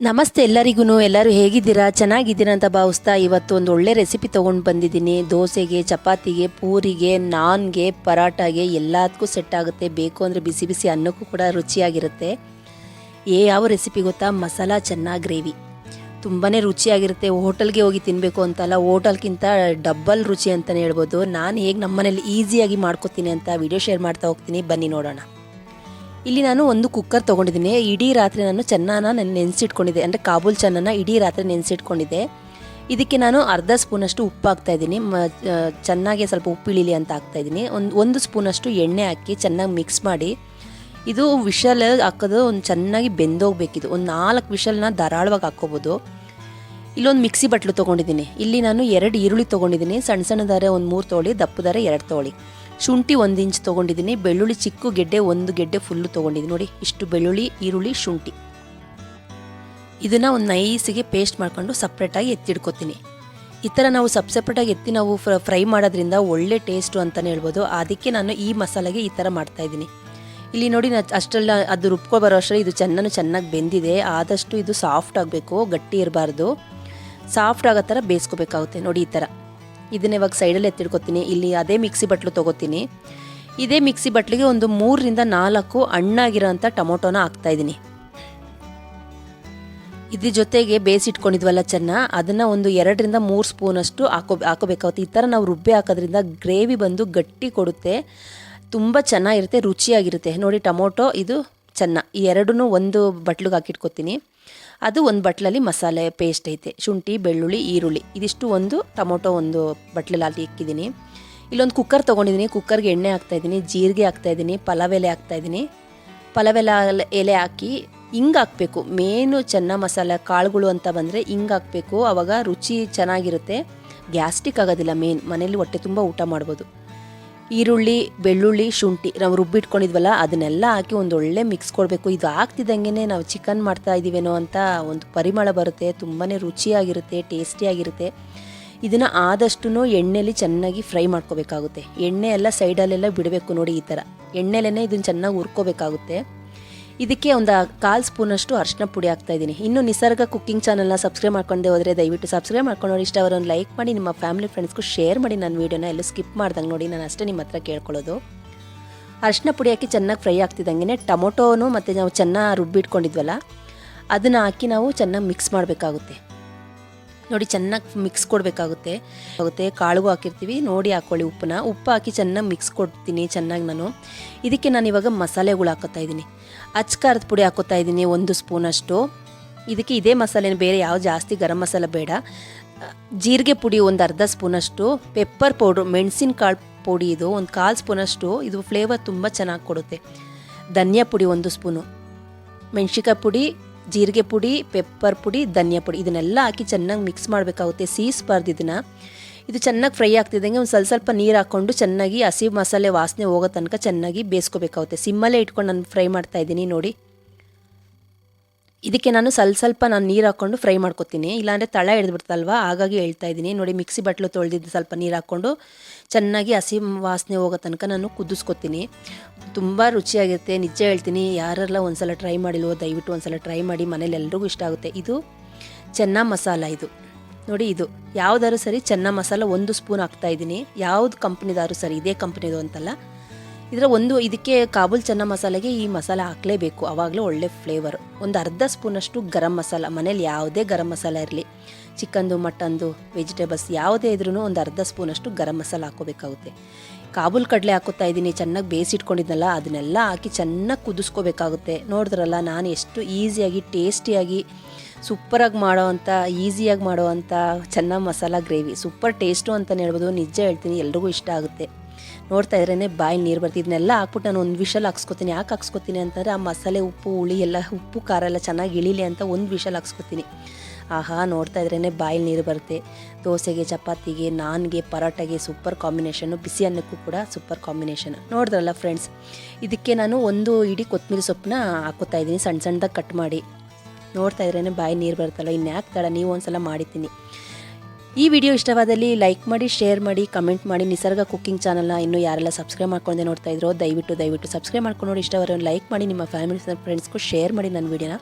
ನಮಸ್ತೆ ಎಲ್ಲರಿಗೂ ಎಲ್ಲರೂ ಹೇಗಿದ್ದೀರಾ? ಚೆನ್ನಾಗಿದ್ದೀರಾ ಅಂತ ಭಾವಿಸ್ತಾ ಇವತ್ತು ಒಂದು ಒಳ್ಳೆ ರೆಸಿಪಿ ತೊಗೊಂಡು ಬಂದಿದ್ದೀನಿ. ದೋಸೆಗೆ, ಚಪಾತಿಗೆ, ಪೂರಿಗೆ, ನಾನ್ಗೆ ಪರಾಟಾಗೆ ಎಲ್ಲದಕ್ಕೂ ಸೆಟ್ ಆಗುತ್ತೆ. ಬೇಕು ಅಂದರೆ ಬಿಸಿ ಬಿಸಿ ಅನ್ನಕ್ಕೂ ಕೂಡ ರುಚಿಯಾಗಿರುತ್ತೆ. ಏ ಯಾವ ರೆಸಿಪಿ ಗೊತ್ತಾ? ಮಸಾಲ ಚೆನ್ನಾಗಿ ಗ್ರೇವಿ. ತುಂಬಾ ರುಚಿಯಾಗಿರುತ್ತೆ. ಹೋಟೆಲ್ಗೆ ಹೋಗಿ ತಿನ್ನಬೇಕು ಅಂತಲ್ಲ ಹೋಟೆಲ್ಗಿಂತ ಡಬ್ಬಲ್ ರುಚಿ ಅಂತಲೇ ಹೇಳ್ಬೋದು. ನಾನು ಹೇಗೆ ನಮ್ಮನೇಲಿ ಈಸಿಯಾಗಿ ಮಾಡ್ಕೊತೀನಿ ಅಂತ ವಿಡಿಯೋ ಶೇರ್ ಮಾಡ್ತಾ ಹೋಗ್ತೀನಿ. ಬನ್ನಿ ನೋಡೋಣ. ಇಲ್ಲಿ ನಾನು ಒಂದು ಕುಕ್ಕರ್ ತೊಗೊಂಡಿದ್ದೀನಿ. ಇಡೀ ರಾತ್ರಿ ನಾನು ಚೆನ್ನಾನ ನಾನು ನೆನೆಸಿಟ್ಕೊಂಡಿದ್ದೆ. ಅಂದರೆ ಕಾಬೂಲ್ ಚೆನ್ನಾನ ಇಡೀ ರಾತ್ರಿ ನೆನೆಸಿಟ್ಕೊಂಡಿದ್ದೆ. ಇದಕ್ಕೆ ನಾನು ಅರ್ಧ ಸ್ಪೂನಷ್ಟು ಉಪ್ಪು ಹಾಕ್ತಾ ಇದ್ದೀನಿ. ಮ ಚೆನ್ನಾಗಿ ಸ್ವಲ್ಪ ಉಪ್ಪು ಇಳಿಲಿ ಅಂತ ಹಾಕ್ತಾ ಇದ್ದೀನಿ. ಒಂದು ಒಂದು ಸ್ಪೂನಷ್ಟು ಎಣ್ಣೆ ಹಾಕಿ ಚೆನ್ನಾಗಿ ಮಿಕ್ಸ್ ಮಾಡಿ. ಇದು ವಿಷಲ್ ಹಾಕೋದು ಒಂದು ಚೆನ್ನಾಗಿ ಬೆಂದೋಗ್ಬೇಕಿದು. ಒಂದು ನಾಲ್ಕು ವಿಷಲ್ನ ಧಾರಾಳವಾಗಿ ಹಾಕ್ಕೋಬೋದು. ಇಲ್ಲೊಂದು ಮಿಕ್ಸಿ ಬಟ್ಲು ತೊಗೊಂಡಿದ್ದೀನಿ. ಇಲ್ಲಿ ನಾನು ಎರಡು ಈರುಳ್ಳಿ ತೊಗೊಂಡಿದ್ದೀನಿ. ಸಣ್ಣ ಸಣ್ಣದಾರೆ ಒಂದು ಮೂರು ತೋಳಿ ದಪ್ಪದಾರೆ ಎರಡು ತೊಗೊಳ್ಳಿ ಶುಂಠಿ ಒಂದು ಇಂಚ್ ತೊಗೊಂಡಿದ್ದೀನಿ, ಬೆಳ್ಳುಳ್ಳಿ ಚಿಕ್ಕ ಗೆಡ್ಡೆ ಒಂದು ಗೆಡ್ಡೆ ಫುಲ್ಲು ತೊಗೊಂಡಿದ್ದೀನಿ. ನೋಡಿ, ಇಷ್ಟು ಬೆಳ್ಳುಳ್ಳಿ, ಈರುಳ್ಳಿ, ಶುಂಠಿ. ಇದನ್ನು ಒಂದು ನೈಸಿಗೆ ಪೇಸ್ಟ್ ಮಾಡ್ಕೊಂಡು ಸಪ್ರೇಟಾಗಿ ಎತ್ತಿಡ್ಕೊತೀನಿ. ಈ ಥರ ನಾವು ಸಪ್ ಸಪ್ರೇಟಾಗಿ ಎತ್ತಿ ನಾವು ಫ್ರೈ ಮಾಡೋದ್ರಿಂದ ಒಳ್ಳೆ ಟೇಸ್ಟು ಅಂತಲೇ ಹೇಳ್ಬೋದು. ಅದಕ್ಕೆ ನಾನು ಈ ಮಸಾಲೆಗೆ ಈ ಥರ ಮಾಡ್ತಾಯಿದ್ದೀನಿ ಇಲ್ಲಿ ನೋಡಿ, ನಾ ಅಷ್ಟೆಲ್ಲ ಅದು ರುಬ್ಕೊ ಬರೋ ಅಷ್ಟರಲ್ಲಿ ಇದು ಚೆನ್ನಾಗಿ ಚೆನ್ನಾಗಿ ಬೆಂದಿದೆ. ಆದಷ್ಟು ಇದು ಸಾಫ್ಟ್ ಆಗಬೇಕು, ಗಟ್ಟಿ ಇರಬಾರ್ದು. ಸಾಫ್ಟ್ ಆಗೋ ಥರ ಬೇಯಿಸ್ಕೋಬೇಕಾಗುತ್ತೆ. ನೋಡಿ, ಈ ಥರ ಇದನ್ನ ಇವಾಗ ಸೈಡಲ್ಲಿ ಎತ್ತಿಡ್ಕೊತೀನಿ. ಇಲ್ಲಿ ಅದೇ ಮಿಕ್ಸಿ ಬಟ್ಲು ತೊಗೋತೀನಿ. ಇದೇ ಮಿಕ್ಸಿ ಬಟ್ಲಿಗೆ ಒಂದು ಮೂರರಿಂದ ನಾಲ್ಕು ಹಣ್ಣಾಗಿರೋಂಥ ಟೊಮೊಟೊನ ಹಾಕ್ತಾ ಇದ್ದೀನಿ. ಇದ್ರ ಜೊತೆಗೆ ಬೇಯಿಸಿಟ್ಕೊಂಡಿದ್ವಲ್ಲ ಚೆನ್ನ, ಅದನ್ನು ಒಂದು ಎರಡರಿಂದ ಮೂರು ಸ್ಪೂನಷ್ಟು ಹಾಕೋ ಹಾಕೋಬೇಕಾಗುತ್ತೆ ಈ ಥರ ನಾವು ರುಬ್ಬಿ ಹಾಕೋದ್ರಿಂದ ಗ್ರೇವಿ ಬಂದು ಗಟ್ಟಿ ಕೊಡುತ್ತೆ. ತುಂಬ ಚೆನ್ನಾಗಿರುತ್ತೆ, ರುಚಿಯಾಗಿರುತ್ತೆ. ನೋಡಿ ಟೊಮೊಟೊ, ಇದು ಚೆನ್ನ. ಈ ಎರಡೂ ಒಂದು ಬಟ್ಲಿಗೆ ಹಾಕಿಟ್ಕೊತೀನಿ. ಅದು ಒಂದು ಬಟ್ಲಲ್ಲಿ ಮಸಾಲೆ ಪೇಸ್ಟ್ ಐತೆ. ಶುಂಠಿ, ಬೆಳ್ಳುಳ್ಳಿ, ಈರುಳ್ಳಿ. ಇದಿಷ್ಟು ಒಂದು ಟೊಮೊಟೊ ಒಂದು ಬಟ್ಲಲ್ಲಿ ಅಲ್ಲಿ ಇಕ್ಕಿದ್ದೀನಿ ಇಲ್ಲೊಂದು ಕುಕ್ಕರ್ ತೊಗೊಂಡಿದ್ದೀನಿ. ಕುಕ್ಕರ್ಗೆ ಎಣ್ಣೆ ಹಾಕ್ತಾಯಿದ್ದೀನಿ ಜೀರಿಗೆ ಹಾಕ್ತಾಯಿದ್ದೀನಿ ಪಲಾವ್ ಎಲೆ ಹಾಕ್ತಾಯಿದ್ದೀನಿ ಪಲಾವ್ ಎಲೆ ಎಲೆ ಹಾಕಿ ಹಿಂಗೆ ಹಾಕಬೇಕು. ಮೇನು ಚೆನ್ನ ಮಸಾಲೆ, ಕಾಳುಗಳು ಅಂತ ಬಂದರೆ ಹಿಂಗೆ ಹಾಕಬೇಕು. ಆವಾಗ ರುಚಿ ಚೆನ್ನಾಗಿರುತ್ತೆ. ಗ್ಯಾಸ್ಟಿಕ್ ಆಗೋದಿಲ್ಲ ಮೇನ್ ಮನೇಲಿ ಹೊಟ್ಟೆ ತುಂಬ ಊಟ ಮಾಡ್ಬೋದು. ಈರುಳ್ಳಿ, ಬೆಳ್ಳುಳ್ಳಿ, ಶುಂಠಿ ನಾವು ರುಬ್ಬಿಟ್ಕೊಂಡಿದ್ವಲ್ಲ, ಅದನ್ನೆಲ್ಲ ಹಾಕಿ ಒಂದು ಒಳ್ಳೆ ಮಿಕ್ಸ್ ಕೊಡಬೇಕು. ಇದು ಆಗ್ತಿದ್ದಂಗೆ ನಾವು ಚಿಕನ್ ಮಾಡ್ತಾ ಇದ್ದೀವೇನೋ ಅಂತ ಒಂದು ಪರಿಮಳ ಬರುತ್ತೆ ತುಂಬಾ ರುಚಿಯಾಗಿರುತ್ತೆ ಟೇಸ್ಟಿಯಾಗಿರುತ್ತೆ ಇದನ್ನು ಆದಷ್ಟು ಎಣ್ಣೆಯಲ್ಲಿ ಚೆನ್ನಾಗಿ ಫ್ರೈ ಮಾಡ್ಕೋಬೇಕಾಗುತ್ತೆ. ಎಣ್ಣೆ ಎಲ್ಲ ಸೈಡಲ್ಲೆಲ್ಲ ಬಿಡಬೇಕು ನೋಡಿ ಈ ಥರ ಎಣ್ಣೆಲೇ ಇದನ್ನು ಚೆನ್ನಾಗಿ ಹುರ್ಕೋಬೇಕಾಗುತ್ತೆ. ಇದಕ್ಕೆ ಒಂದು ಕಾಲು ಸ್ಪೂನಷ್ಟು ಅರ್ಶಿನ ಪುಡಿ ಹಾಕ್ತಾ ಇದ್ದೀನಿ. ಇನ್ನು ನಿಸರ್ಗ ಕುಕ್ಕಿಂಗ್ ಚಾನಲ್ನ ಸಬ್ಸ್ಕ್ರೈಬ್ ಮಾಡ್ಕೊಂಡೆ ಹೋದರೆ ದಯವಿಟ್ಟು ಸಬ್ಸ್ಕ್ರೈಬ್ ಮಾಡ್ಕೊಂಡು ನೋಡಿ ಇಷ್ಟ ಅವರನ್ನು ಲೈಕ್ ಮಾಡಿ, ನಿಮ್ಮ ಫ್ಯಾಮಿಲಿ ಫ್ರೆಂಡ್ಸ್ಗೂ ಶೇರ್ ಮಾಡಿ ನನ್ನ ವೀಡಿಯೋನ ಎಲ್ಲೂ ಸ್ಕಿಪ್ ಮಾಡ್ದಂಗೆ ನೋಡಿ. ನಾನು ಅಷ್ಟೇ ನಿಮ್ಮ ಹತ್ರ ಕೇಳ್ಕೊಳ್ಳೋದು. ಅರ್ಶಿನ ಪುಡಿ ಹಾಕಿ ಚೆನ್ನಾಗಿ ಫ್ರೈ ಆಗ್ತಿದ್ದಂಗೆ ಟೊಮೊಟೋನು ಮತ್ತು ನಾವು ಚೆನ್ನಾಗಿ ರುಬ್ಬಿಟ್ಕೊಂಡಿದ್ವಲ್ಲ, ಅದನ್ನು ಹಾಕಿ ನಾವು ಚೆನ್ನಾಗಿ ಮಿಕ್ಸ್ ಮಾಡಬೇಕಾಗುತ್ತೆ. ನೋಡಿ, ಚೆನ್ನಾಗಿ ಮಿಕ್ಸ್ ಕೊಡಬೇಕಾಗುತ್ತೆ. ಆಗುತ್ತೆ, ಕಾಳುಗೂ ಹಾಕಿರ್ತೀವಿ, ನೋಡಿ ಹಾಕ್ಕೊಳ್ಳಿ ಉಪ್ಪನ್ನ. ಉಪ್ಪು ಹಾಕಿ ಚೆನ್ನಾಗಿ ಮಿಕ್ಸ್ ಕೊಡ್ತೀನಿ, ಚೆನ್ನಾಗಿ ನಾನು. ಇದಕ್ಕೆ ನಾನು ಇವಾಗ ಮಸಾಲೆಗಳು ಹಾಕೋತಾ ಇದ್ದೀನಿ. ಅಚ್ಕಾರದ ಪುಡಿ ಹಾಕೋತಾ ಇದ್ದೀನಿ, ಒಂದು ಸ್ಪೂನಷ್ಟು ಇದಕ್ಕೆ ಇದೇ ಮಸಾಲೆನ, ಬೇರೆ ಯಾವ ಜಾಸ್ತಿ ಗರಂ ಮಸಾಲೆ ಬೇಡ. ಜೀರಿಗೆ ಪುಡಿ ಒಂದು ಅರ್ಧ ಸ್ಪೂನಷ್ಟು ಪೆಪ್ಪರ್ ಪೌಡ್ರು ಮೆಣಸಿನಕಾಳು ಪುಡಿ ಇದು, ಒಂದು ಕಾಲು ಸ್ಪೂನಷ್ಟು ಇದು ಫ್ಲೇವರ್ ತುಂಬ ಚೆನ್ನಾಗಿ ಕೊಡುತ್ತೆ. ಧನಿಯಾ ಪುಡಿ ಒಂದು ಸ್ಪೂನು ಮೆಣಸಿಕಾಯಿ ಪುಡಿ ಜೀರಿಗೆ ಪುಡಿ ಪೆಪ್ಪರ್ ಪುಡಿ, ಧನಿಯಾ ಪುಡಿ. ಇದನ್ನೆಲ್ಲ ಹಾಕಿ ಚೆನ್ನಾಗಿ ಮಿಕ್ಸ್ ಮಾಡಬೇಕಾಗುತ್ತೆ. ಸೀಸ್ಬಾರ್ದು ಇದನ್ನು. ಇದು ಚೆನ್ನಾಗಿ ಫ್ರೈ ಆಗ್ತಿದ್ದಂಗೆ ಒಂದು ಸ್ವಲ್ಪ ಸ್ವಲ್ಪ ನೀರು ಹಾಕ್ಕೊಂಡು ಚೆನ್ನಾಗಿ ಹಸಿ ಮಸಾಲೆ ವಾಸನೆ ಹೋಗೋ ತನಕ ಚೆನ್ನಾಗಿ ಬೇಯಿಸ್ಕೋಬೇಕಾಗುತ್ತೆ. ಸಿಮ್ಮಲ್ಲೇ ಇಟ್ಕೊಂಡು ನಾನು ಫ್ರೈ ಮಾಡ್ತಾ ಇದ್ದೀನಿ ನೋಡಿ. ಇದಕ್ಕೆ ನಾನು ಸ್ವಲ್ಪ ಸ್ವಲ್ಪ ನಾನು ನೀರು ಹಾಕ್ಕೊಂಡು ಫ್ರೈ ಮಾಡ್ಕೊತೀನಿ. ಇಲ್ಲಾಂದರೆ ತಳ ಹಿಡಿದ್ಬಿಡ್ತಲ್ವ ಹಾಗಾಗಿ ಹೇಳ್ತಾ ಇದ್ದೀನಿ. ನೋಡಿ, ಮಿಕ್ಸಿ ಬಟ್ಲು ತೊಳೆದಿದ್ದು ಸ್ವಲ್ಪ ನೀರು ಹಾಕ್ಕೊಂಡು ಚೆನ್ನಾಗಿ ಹಸಿ ವಾಸನೆ ಹೋಗೋ ತನಕ ನಾನು ಕುದಿಸ್ಕೊತೀನಿ. ತುಂಬ ರುಚಿಯಾಗಿರುತ್ತೆ. ನಿಜ ಹೇಳ್ತೀನಿ, ಯಾರೆಲ್ಲ ಒಂದ್ಸಲ ಟ್ರೈ ಮಾಡಿಲ್ವೋ, ದಯವಿಟ್ಟು ಒಂದ್ಸಲ ಟ್ರೈ ಮಾಡಿ. ಮನೇಲಿ ಎಲ್ರಿಗೂ ಇಷ್ಟ ಆಗುತ್ತೆ. ಇದು ಚೆನ್ನ ಮಸಾಲ ಇದು. ನೋಡಿ, ಇದು ಯಾವ್ದಾದ್ರು ಸರಿ ಚೆನ್ನ ಮಸಾಲ ಒಂದು ಸ್ಪೂನ್ ಹಾಕ್ತಾ ಇದ್ದೀನಿ. ಯಾವುದು ಕಂಪ್ನಿದಾರು ಸರಿ, ಇದೇ ಕಂಪ್ನಿದು ಅಂತಲ್ಲ. ಇದರ ಒಂದು ಇದಕ್ಕೆ ಕಾಬೂಲ್ ಚೆನ್ನ ಮಸಾಲೆಗೆ ಈ ಮಸಾಲೆ ಹಾಕಲೇಬೇಕು. ಆವಾಗಲೂ ಒಳ್ಳೆ ಫ್ಲೇವರ್ ಒಂದು ಅರ್ಧ ಸ್ಪೂನಷ್ಟು ಗರಂ ಮಸಾಲ. ಮನೇಲಿ ಯಾವುದೇ ಗರಂ ಮಸಾಲ ಇರಲಿ. ಚಿಕನ್ದು ಮಟನ್ದು ವೆಜಿಟೇಬಲ್ಸ್ ಯಾವುದೇ ಇದ್ರೂ ಒಂದು ಅರ್ಧ ಸ್ಪೂನಷ್ಟು ಗರಂ ಮಸಾಲ ಹಾಕೋಬೇಕಾಗುತ್ತೆ ಕಾಬೂಲ್ ಕಡಲೆ ಹಾಕೋತಾ ಇದ್ದೀನಿ. ಚೆನ್ನಾಗಿ ಬೇಯಿಸಿಟ್ಕೊಂಡಿದ್ನಲ್ಲ, ಅದನ್ನೆಲ್ಲ ಹಾಕಿ ಚೆನ್ನಾಗಿ ಕುದಿಸ್ಕೋಬೇಕಾಗುತ್ತೆ. ನೋಡಿದ್ರಲ್ಲ, ನಾನು ಎಷ್ಟು ಈಸಿಯಾಗಿ, ಟೇಸ್ಟಿಯಾಗಿ, ಸೂಪರಾಗಿ ಮಾಡೋವಂಥ ಈಸಿಯಾಗಿ ಮಾಡೋವಂಥ ಚೆನ್ನ ಮಸಾಲ ಗ್ರೇವಿ. ಸೂಪರ್ ಟೇಸ್ಟು ಅಂತಲೇ ಹೇಳ್ಬೋದು. ನಿಜ ಹೇಳ್ತೀನಿ, ಎಲ್ರಿಗೂ ಇಷ್ಟ ಆಗುತ್ತೆ. ನೋಡ್ತಾ ಇದ್ರೇ ಬಾಯಿ ನೀರು ಬರ್ತಿದ್ನೆಲ್ಲ ಹಾಕ್ಬಿಟ್ಟು ನಾನು ಒಂದು ವಿಷಲ್ ಹಾಕ್ಸ್ಕೊತೀನಿ. ಯಾಕೆ ಹಾಕ್ಸ್ಕೊತೀನಿ ಅಂತಂದರೆ, ಆ ಮಸಾಲೆ ಉಪ್ಪು, ಹುಳಿ ಎಲ್ಲ, ಉಪ್ಪು, ಖಾರ ಎಲ್ಲ ಚೆನ್ನಾಗಿ ಇಳಿಲಿ ಅಂತ ಒಂದು ವಿಷಲ್ ಹಾಕ್ಸ್ಕೊತೀನಿ. ಆಹಾ, ನೋಡ್ತಾ ಇದ್ರೇ ಬಾಯಲ್ಲಿ ನೀರು ಬರುತ್ತೆ. ದೋಸೆಗೆ, ಚಪಾತಿಗೆ, ನಾನ್ಗೆ, ಪರೋಟಗೆ ಸೂಪರ್ ಕಾಂಬಿನೇಷನು ಬಿಸಿ ಅನ್ನಕ್ಕೂ ಕೂಡ ಸೂಪರ್ ಕಾಂಬಿನೇಷನ್ ನೋಡಿದ್ರಲ್ಲ ಫ್ರೆಂಡ್ಸ್ ಇದಕ್ಕೆ ನಾನು ಒಂದು ಇಡಿ ಕೊತ್ತಂಬರಿ ಸೊಪ್ಪನ್ನ ಹಾಕೋತಾ ಇದ್ದೀನಿ. ಸಣ್ಣ ಸಣ್ಣದಾಗಿ ಕಟ್ ಮಾಡಿ. ನೋಡ್ತಾ ಇದ್ರೇ ಬಾಯಿ ನೀರು ಬರುತ್ತಲ್ಲ, ಇನ್ಯಾಕೆ ತಡ, ನೀವು ಒಂದ್ಸಲ ಮಾಡಿದ್ದೀನಿ. ಈ ವಿಡಿಯೋ ಇಷ್ಟವಾದಲ್ಲಿ ಲೈಕ್ ಮಾಡಿ, ಶೇರ್ ಮಾಡಿ, ಕಮೆಂಟ್ ಮಾಡಿ. ನಿಸರ್ಗ ಕುಕ್ಕಿಂಗ್ ಚಾನಲ್ನ ಇನ್ನೂ ಯಾರೆಲ್ಲ ಸಬ್ಸ್ಕ್ರೈಬ್ ಮಾಡ್ಕೊಂಡೆ ನೋಡ್ತಾ ಇದ್ರೋ, ದಯವಿಟ್ಟು ದಯವಿಟ್ಟು ಸಬ್ಸ್ಕ್ರೈಬ್ ಮಾಡ್ಕೊಂಡು ನೋಡಿ. ಇಷ್ಟವರೆಗೂ ಲೈಕ್ ಮಾಡಿ, ನಿಮ್ಮ ಫ್ಯಾಮಿಲಿ ಫ್ರೆಂಡ್ಸ್ಗೂ ಶೇರ್ ಮಾಡಿ ನನ್ನ ವಿಡಿಯೋನ.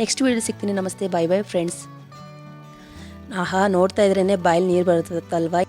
ನೆಕ್ಸ್ಟ್ ವೀಡಿಯೋ ಸಿಗ್ತೀನಿ. ನಮಸ್ತೆ. ಬೈ ಬೈ ಫ್ರೆಂಡ್ಸ್ ಆಹಾ, ನೋಡ್ತಾ ಇದ್ರೇ ಬಾಯಲ್ಲಿ ನೀರು ಬರುತ್ತಲ್ವಾ?